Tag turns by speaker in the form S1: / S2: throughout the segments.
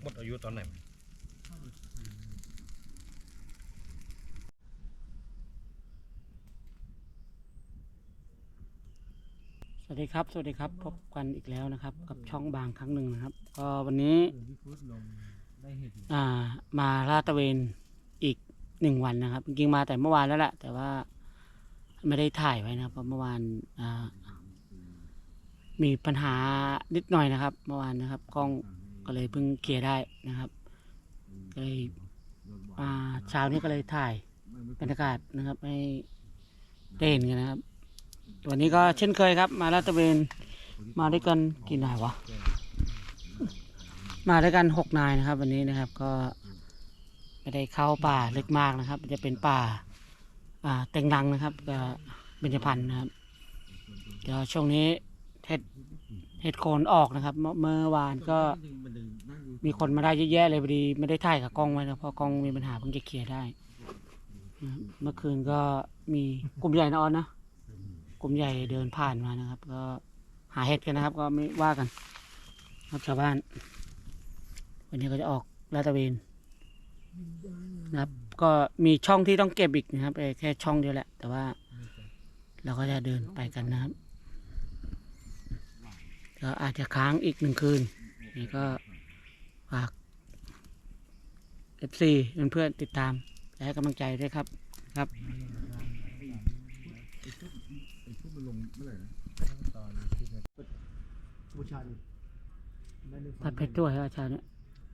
S1: หมดอายุตอนไหน
S2: สวัสดีครับ สวัสดีครับพบกันอีกแล้วนะครับ กับช่องบางครั้งหนึ่งนะครับ ก็วันนี้
S3: ที่ฟุตลงได้เห็น
S2: อ่ามาลาดตระเวนอีกหนึ่งวันนะครับจริงๆมาแต่เมื่อวานแล้วแหละแต่ว่าไม่ได้ถ่ายไว้นะครับเพราะเมื่อวานอ่ามีปัญหานิดหน่อยนะครับ เมื่อวานนะครับกล้อง ก็เลยเพิ่งเคลียร์ได้นะครับก็เลยอ่าเช้านี้ก็เลยถ่ายบรรยากาศนะครับให้ได้เห็นกันนะครับ วันนี้ก็เช่นเคยครับ มาลาดตะเวนมาด้วยกันกี่นายวะมาด้วยกันหกนายนะครับ วันนี้นะครับก็ไม่ได้เข้าป่าลึกมากนะครับ จะเป็นป่าอ่าเต็งรังนะครับก็เบญจพรรณนะครับเดี๋ยวช่วงนี้ เห็ดเห็ดโคนออกนะครับ เมื่อเมื่อวานก็มีคนมาได้เยอะแยะเลยพอดีไม่ได้ถ่ายกับกล้องไว้นะเพราะกล้องมีปัญหาเพิ่งจะเคลียร์ได้นะครับเมื่อคืนก็มีกลุ่มใหญ่นะออนนะกลุ่มใหญ่เดินผ่านมานะครับ ก็หาเห็ดกันนะครับ ก็ไม่ว่ากัน ครับชาวบ้าน วันนี้ก็จะออกลาดตระเวนนะครับ ก็มีช่องที่ต้องเก็บอีกนะครับเอ่อแค่ช่องเดียวแหละ แต่ว่า เราก็จะเดินไปกันนะครับ ก็อาจจะค้างอีกหนึ่งคืน นี่ก็ฝาก FC เพื่อนๆติดตาม และให้กำลังใจด้วยครับครับ
S3: ไอ้ฟุตมันลงเมื่อไหร่นะตอนที่เนี่ย
S4: บูชาดิได้หนึ่ง
S2: ผัดเผ็ดด้วยครับอาจารย์เนี่ย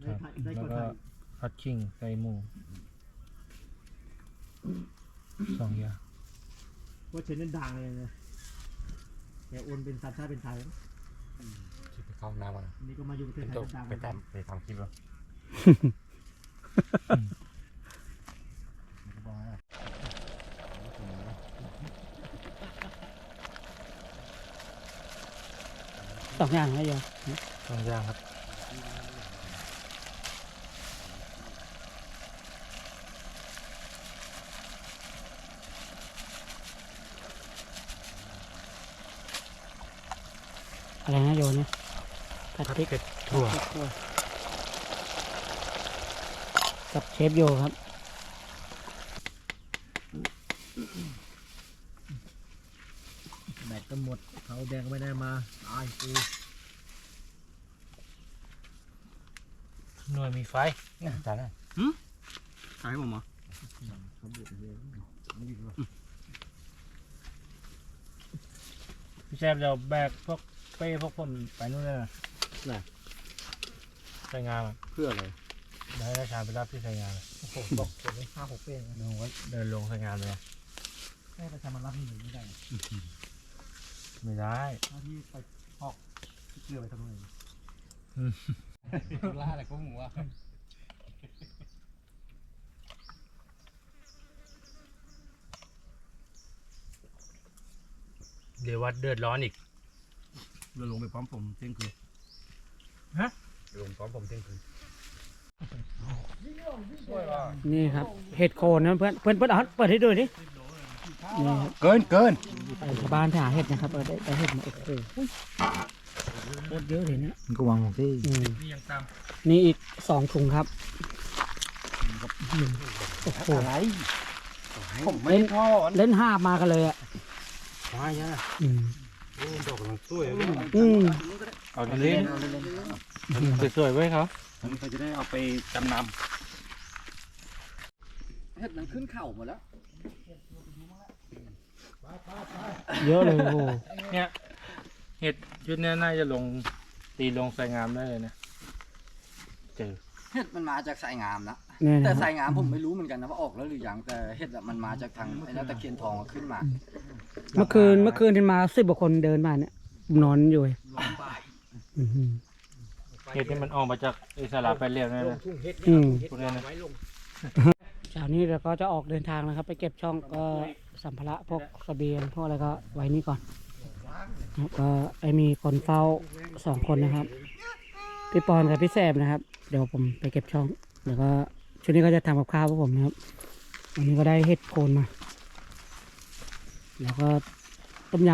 S4: ได้ถ่ายได้
S3: แล้ว
S4: กด
S3: ก็
S4: ถ่าย
S3: พัดชิ่งใส่หมูสองอย่าง
S4: ว่าเชนนั้นดังเลยนะแต่โอนเป็นสัญชาติเป็นไทย นะ
S1: ไปเข้าน้ำก่อนนะ
S4: นี่ก็มาอยู่ประเทศไทยเป็นดัง
S1: ไปทำไปทำคลิปแล้ว
S2: สองอย่างนะโยม
S3: สองอย่างครับ
S2: อะไรนะโยมเนี่ยผัด พริก
S3: เผ็ดถั่ว
S2: กับเชฟโยครับ
S4: แบตก็หมดเขาแดงก็ไม่ได้มา ตายกู
S3: หน่วยมีไฟ
S1: จานได้
S4: ขายผมเหรอ
S3: พี่แซมจะเอาแบกพวกเป้พวกผมไปนู่นเลยนะ
S4: ไหน
S3: ใส่งานอะ
S4: เพื่ออะไร
S3: เดี๋ยวให้ราชาไปรับที่ใส่งานเลย
S4: โอ้โหบอกผมไม่ห้าหกเป้งนะ
S3: เดี๋ยวผมก็เดินลงใส่งานเลย
S4: ให้ประชามารับที่หนึ่งไม่ได้
S3: ไม่ได้
S4: ถ้าที่ไปออกเกลือไปทำไม
S1: ล่าอะไรก็หมูอะ
S3: เดี๋ยววัดเดือดร้อนอีก
S4: เราลงไปพร้อมผมเที่ยงคืน
S1: ลงพร้อมผมเที่ยงคืน
S2: นี่ครับเห็ดโคนนะเพื่อนเพื่อนเพื่อนเอาเปิดให้ดูดินี่ครับ
S1: เกินเกิน
S2: ไปชาวบ้านไปหาเห็ดนะครับเออได้ได้เห็ดมาโอ้โหโคตรเยอะเลยนะ
S4: มันก็วางของที่
S2: อืม
S3: นี่ยังตาม
S2: นี่อีกสองถุงครับอืมโอ้โห
S1: ผมไม่ได้ทอด
S2: เล่นห้าบมากันเลยอะ
S1: ไม่ใช่
S2: อืม
S1: โอ้ ดอกกำลังสวยเลย
S2: อืม
S3: เอาเล่นสวยๆไว้เขา
S1: มันก็จะได้เอาไปจำน
S4: เห็ดมันขึ้นเข่าหมดแล้ว
S2: เยอะเลยโอ้โห
S3: เนี่ยเห็ดชุดเนี้ยน่าจะลงตีลงใส่งามได้เลยนะเจอ
S5: เห็ดมันมาจากสายงามนะ
S2: เนี่ย
S5: แต่
S2: นะค
S5: สา
S2: รับ
S5: ยงามผมไม่รู้เหมือนกันนะว่าออกแล้วหรือยังแต่เห็ดอะมันมาจากทางไอ้นั่นตะเคียนทองอะขึ้นมา
S2: เมื่อคืนเมื่อคืนที่มาสิบกว่าคนเดินมาเนี่ยผมนอนอยู่เลยอืม
S3: เห็ดนี่มันออกมาจากอิสระไปเรียบนั่นนะ
S2: อืม
S3: พวกเนี้ยนะ
S2: เช้านี้เราก็จะออกเดินทางนะครับ ไปเก็บช่องก็สัมภาระพวกเสบียงพวกอะไรก็ไว้นี่ก่อนแล้วก็ไอมีคนเฝ้าสองคนนะครับ พี่ปอนกับพี่แซมนะครับ เดี๋ยวผมไปเก็บช่อง แล้วก็ ช่วงนี้ก็จะทำกับข้าวพวกผมนะครับวันนี้ก็ได้เห็ดโคนมา แล้วก็ต้มย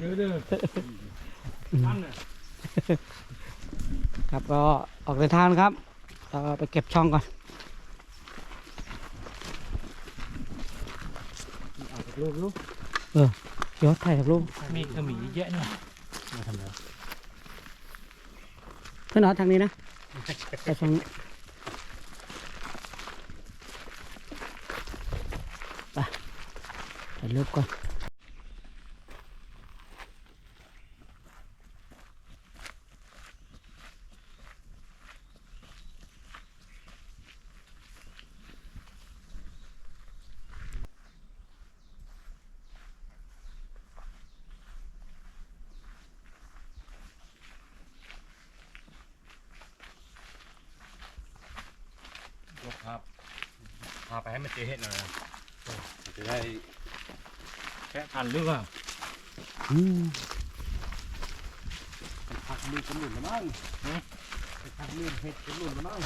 S3: เยอะเด้อำ
S2: อืมครับก็ออกเดินทางนะครับเราไปเก็บช่องก่อน
S4: รูปรูป
S2: ยศถ่ายกับรูป
S3: มีขมีเยอะเนี่ย
S1: มาทำอะไร
S2: เพื่อนเอาทางนี้นะ ไปทางนี้ไปถ่ายรูปก่อน
S1: ยกครับพาไปให้ มันเจอเห็ดหน่อยนะจะได้
S3: แค่พันหรือเปล่า
S2: อืม
S1: ผักมือจมุนละมั้งผักมือเห็ดจมุนละมั้ง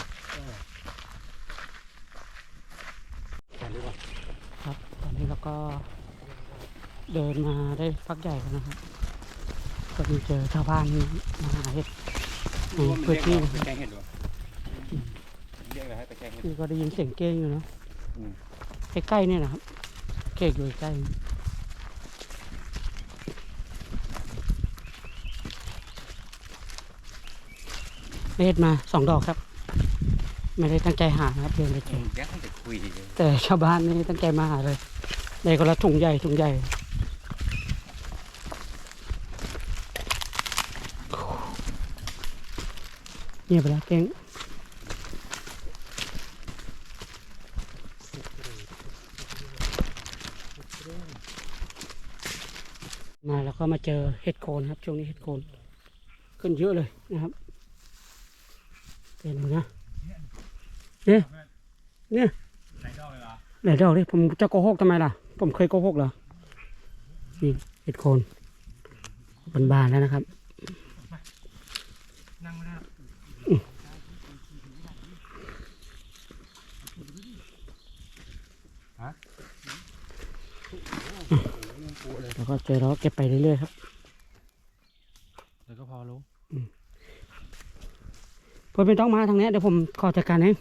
S2: ครับตอนนี้เราก็เดินมาได้พักใหญ่แล้วนะครับก็มีเจอชาวบ้านมาหาเห็ดในพื้นที่นะ
S1: ไป
S2: ครับ
S1: แกงเห็ดวะเรียกอะไรให้ไปแกงเห็ด
S2: คือก็ได้ยินเสียงเก้งอยู่เนาะ ใกล้ๆเนี่ยนะครับเก้งอยู่ใกล้ได้เห็ดมาสองดอกครับ ไม่ได้ตั้งใจหานะครับเดินไปเจอ
S1: แกงจะคุย
S2: แต่ชาวบ้านนี่ตั้งใจมาหาเลยในคนละถุงใหญ่ถุงใหญ่เงียบไปแล้วเก่ง มาแล้วก็มาเจอเห็ดโคนครับช่วงนี้เห็ดโคนขึ้นเยอะเลยนะครับเป็นดูนะเนี่ยเนี่ย
S3: ไหนดอกเลยล่ะ
S2: ไหนดอกดิผมจะโกหกทำไมล่ะ ผมเคยโกหกเหรอนี่เห็ดโคนเป็นบานแล้วนะครับ
S3: นั่งไม่ได้
S2: แล้วก็เจอแล้วก็เก็บไปเรื่อยๆครับ
S3: เดี๋ยวก็พอรู้
S2: เพื่อนไม่ต้องมาทางนี้เดี๋ยวผมขอจัดการเอง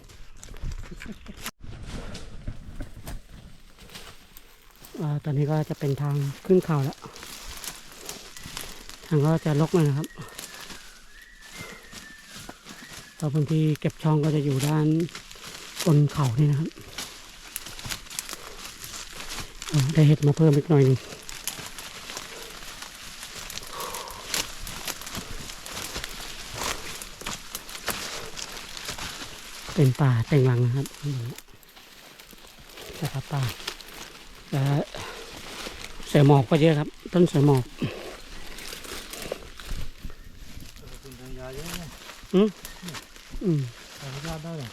S2: อ่าตอนนี้ก็จะเป็นทางขึ้นเขาแล้วทางก็จะลกหน่อยนะครับตอนพื้นที่เก็บช่องก็จะอยู่ด้านบนเขานี่นะครับเออได้เห็ดมาเพิ่มอีกหน่อยหนึง เป็นป่าเต็งรังนะครับนะครับป่าและเสือหมอกก็เยอะครับ ต้นเสือหมอก
S3: เยอะเนี่ย
S2: อืม
S3: ขออนุญาตได้เหรอ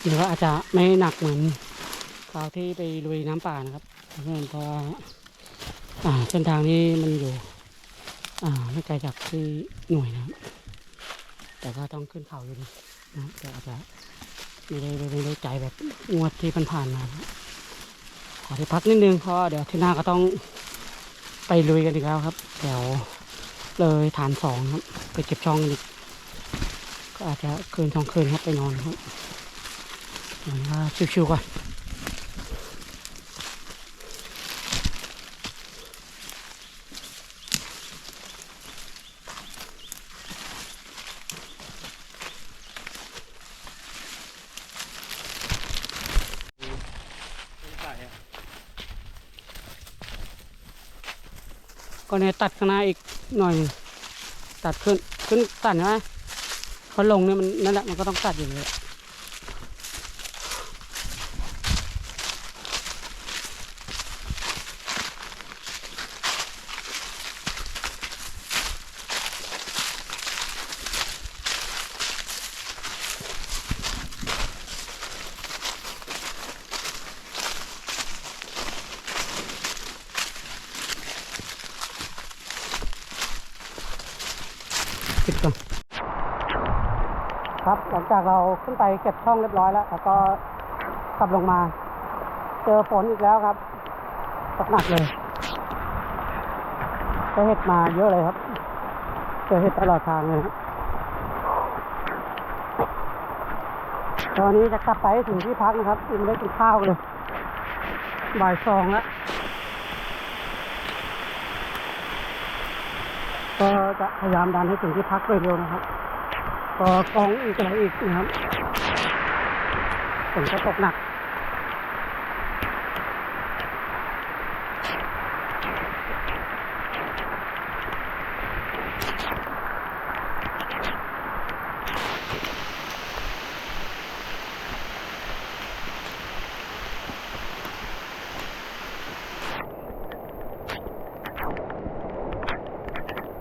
S2: เดี๋ยวอาจจะไม่หนักเหมือนคราวที่ไปลุยน้ำป่านะครับ เพื่อนเพราะว่าอ่าเส้นทางนี้มันอยู่ อ่าไม่ไกลจากที่หน่วยนะแต่ก็ต้องขึ้นเขาอยู่ดีนะแต่อาจจะไม่ได้ไม่ได้ใจแบบงวดที่ผ่านมาขอที่พักนิดนึงเพราะเดี๋ยวที่หน้าก็ต้องไปลุยกันอีกแล้วครับแถวเลยฐานสองครับ ไปเก็บช่องกันอีกก็อาจจะคืนสองคืนครับไปนอนครับเดี๋ยวว่าชิวๆก่อน ตัดข้างหน้าอีกหน่อย ตัดขึ้นขึ้นตัดใช่ไหมเขาลงเนี่ยมันนั่นแหละมันก็ต้องตัดอยู่เลยปิดก่อนครับหลัง จากเราขึ้นไปเก็บช่องเรียบร้อยแล้วแล้วก็กลับลงมา เจอฝนอีกแล้วครับตกหนักเลยเจอเห็ดมาเยอะเลยครับ เจอเห็ดตลอดทางเลยครับตอนนี้จะกลับไปถึงที่พักนะครับยังไม่ได้กินข้าวเลย บ่ายสองแล้วก็จะพยายามดันให้ถึงที่พักเร็วๆนะครับ ก็กองอีกอะไรอีกนะครับฝนก็ตกหนัก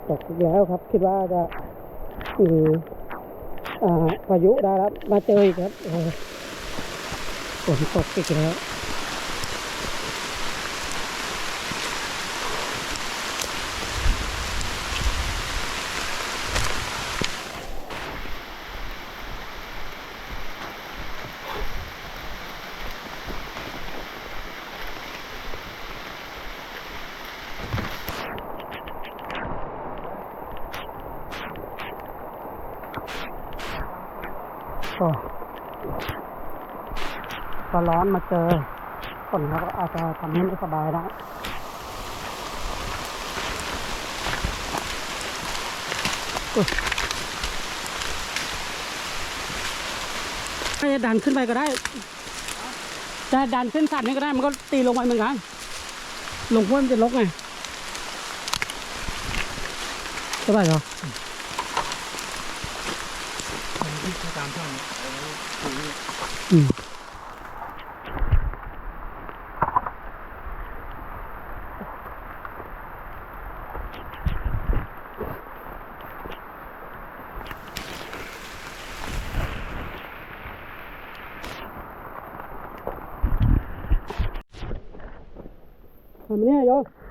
S2: ตกอีกแล้วครับ คิดว่าจะมีอ่า พายุได้แล้วมาเจออีกครับโอ้ฝนตกอีกแล้วก็ ก็ร้อนมาเจอฝนแล้วก็อาจจะทำให้ไม่สบายได้อุ๊ยจะดันขึ้นไปก็ได้ จะดันขึ้นสัตว์นี่ก็ได้ มันก็ตีลงไปเหมือนกัน ลงพ้นมันจะลกไงสบายเหรอ
S3: ตามช่อง
S2: อืม ทำเนี่ยโย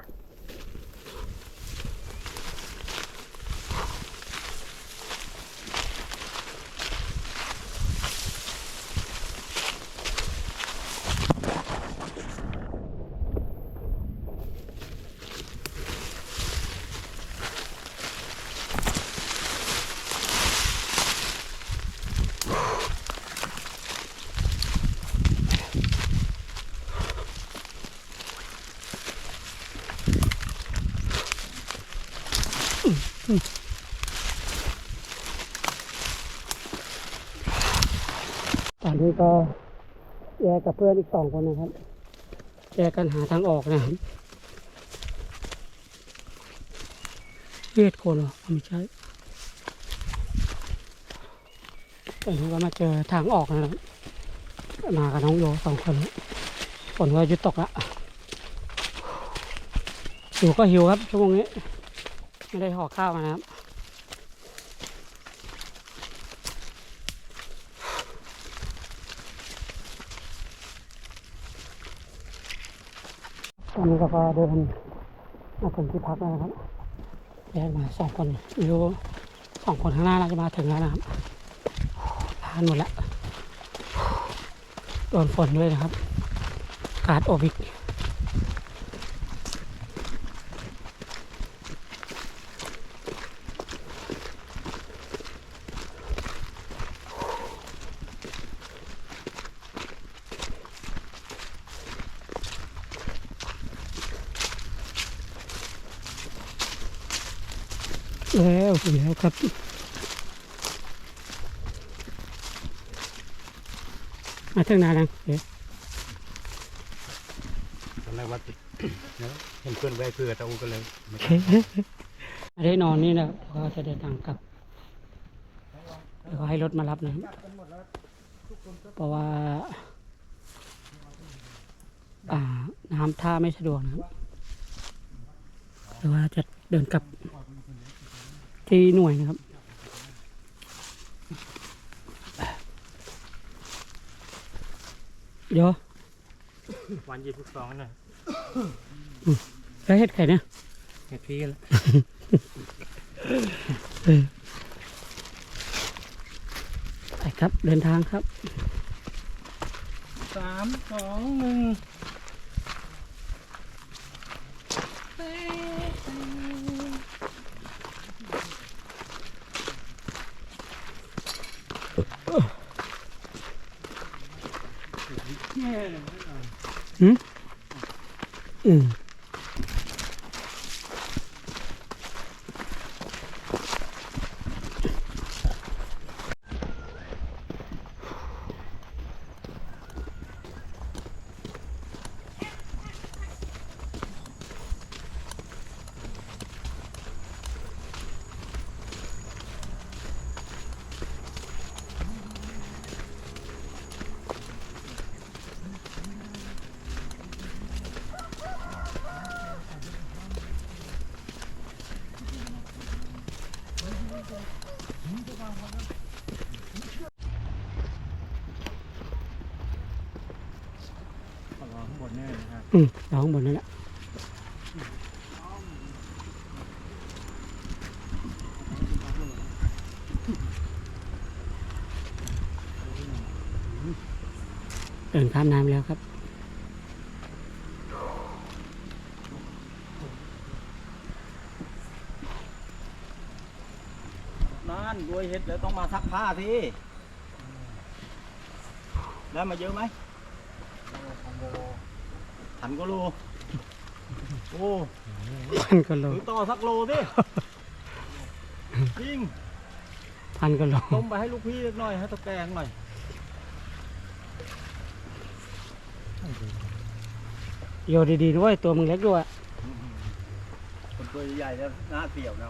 S2: ตอนนี้ก็แย กกับเพื่อนอีกสองคนนะครับแยกกันหาทางออกนะครับเลียดคนเหรอไม่ใช่ตอนนี้ก็มาเจอทางออกนะครับมากับน้องโยสองคนฝนก็หยุดตกละหิวก็หิวครับชั่วโมงนี้ ไม่ได้ห่อข้าวมานะครับ นนี้เราก็เดินมาถึงที่พักแล้วนะครับแยกมาสองคนอยู่สองคนข้างหน้าเราจะมาถึงแล้วนะครับลานหมดแล้วโดนฝนด้วยนะครับอากาศอบิกแล้วถึงแล้ว ครับ มาถึงนานแล้วเดี๋ยว
S1: ตอนแรกว่าติดเห็นเพื่อนแวะเพื่อตะอูก็เลยไม่
S2: ไม่ได้นอนนี่นะครับก็จะเดินทางกลับเดี๋ยวเขาให้รถมารับนะครับเพราะว่าอ่าน้ำท่าไม่สะดวกนะครับแต่ว่าจะเดินกลับ ที่หน่วยนะครับ เดี๋ยว
S3: วันยี่สิบสองหน่อย
S2: แล้วเห็ดไข่เนี่ย
S3: เห็ดพี่แล้ว
S2: ไปครับเดินทางครับ
S3: สามสองหนึ่ง
S2: อืม
S3: ฝั่งเราข้างบนแน่นะครับ
S2: อืมเอาข้างบนนั่นแหละเดินข้ามน้ำแล้วครับ
S1: นั่นรวยเห็ดแล้วต้องมาซักผ้าทีได้มาเยอะไหม ทันก็โล โอ้
S2: พันกิโล
S1: ถือต่อสักโลดิจริง
S2: พันกิโล
S1: ต้มไปให้ลูกพี่เล็กน้อยให้ตะแกรงหน่อย
S2: โยดีๆด้วยตัวมึงเล็กด้วย
S1: คนตัวใหญ่ๆแล้วหน้าเปี่ยวนะ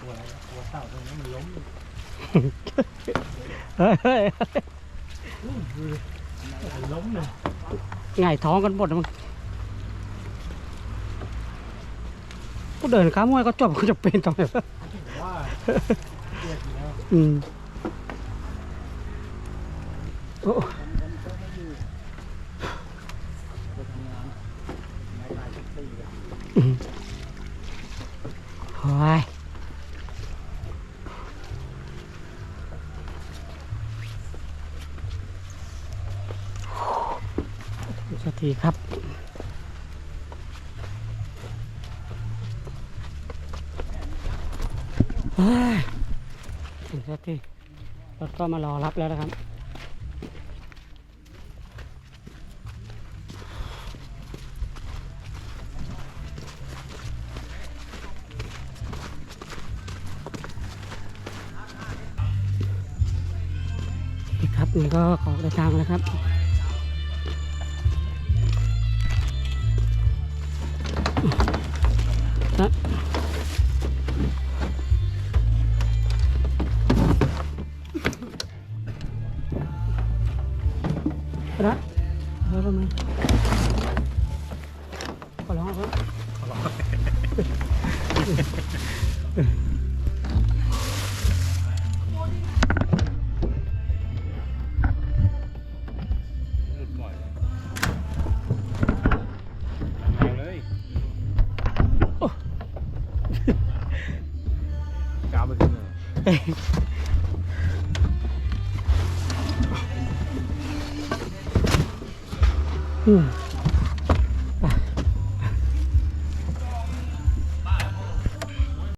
S3: กลัวอะไรนะกลัวเต่าตรงนี้มันล้ม
S2: เฮ้ยเฮ้ย
S3: ล้มเลย
S2: หงายท้องกันหมดมึงกูเดินข้ามห้วยก็จบกูจะเป็นตรงไหนวะ
S3: ว่าเจ็บอยู่แล้ว
S2: อืมโอ้ สักทีครับ ถึงสักทีรถก็มารอรับแล้วนะครับดีครับนี่ก็ขอเดินทางแล้วครับ